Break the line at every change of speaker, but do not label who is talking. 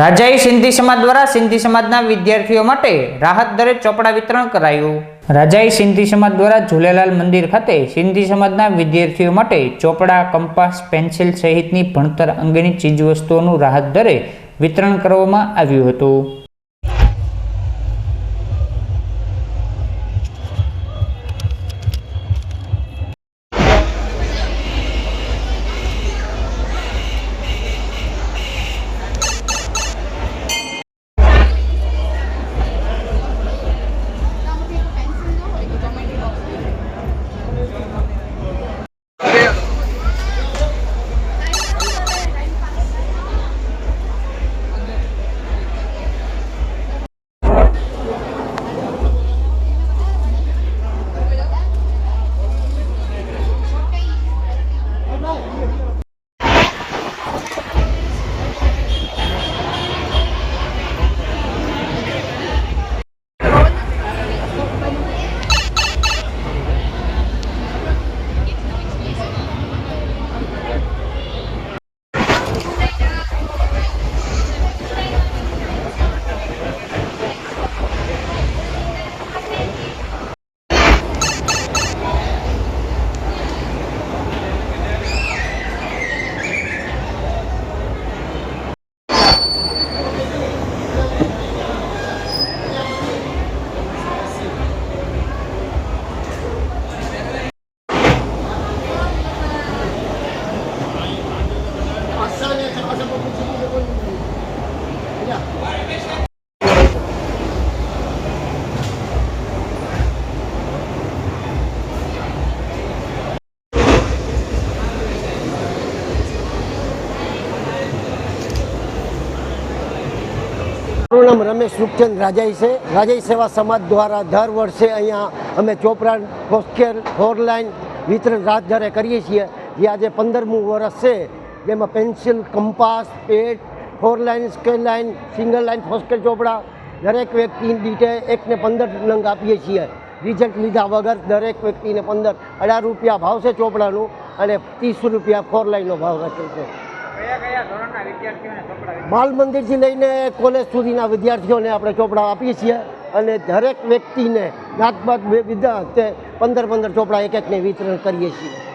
રાજાઈ સિંધી સમાજ દ્વારા સિંધી સમાજના વિદ્યાર્થીઓ માટે રાહત દરે ચોપડા વિતરણ કરાયું. રાજાએ સિંધી સમાજ દ્વારા ઝૂલેલાલ મંદિર ખાતે સિંધી સમાજના વિદ્યાર્થીઓ માટે ચોપડા, કંપાસ, પેન્સિલ સહિતની ભણતર અંગેની ચીજવસ્તુઓનું રાહત દરે વિતરણ કરવામાં આવ્યું હતું.
મારું નામ રમેશ રૂપચંદ રાજાઈ છે. રાજાઈ સેવા સમાજ દ્વારા દર વર્ષે અહીંયા અમે ચોપડા હોસ્ટેલ ફોર લાઇન વિતરણ રાત કરીએ છીએ. જે આજે પંદરમું વર્ષ છે, જેમાં પેન્સિલ, કંપાસ, પેટ four line scale line single line, hostel ચોપડા દરેક વ્યક્તિ દીઠે એકને પંદર નંગ આપીએ છીએ. રિઝલ્ટ લીધા વગર દરેક વ્યક્તિને પંદર અઢાર રૂપિયા ભાવ છે ચોપડાનું અને ત્રીસ રૂપિયા ફોર લાઈનનો ભાવ રાખે છે. બાલ મંદિરથી લઈને કોલેજ સુધીના વિદ્યાર્થીઓને આપણે ચોપડા આપીએ છીએ અને દરેક વ્યક્તિને જાત બાત વિદ્યા પંદર પંદર ચોપડા એક એકને વિતરણ કરીએ છીએ.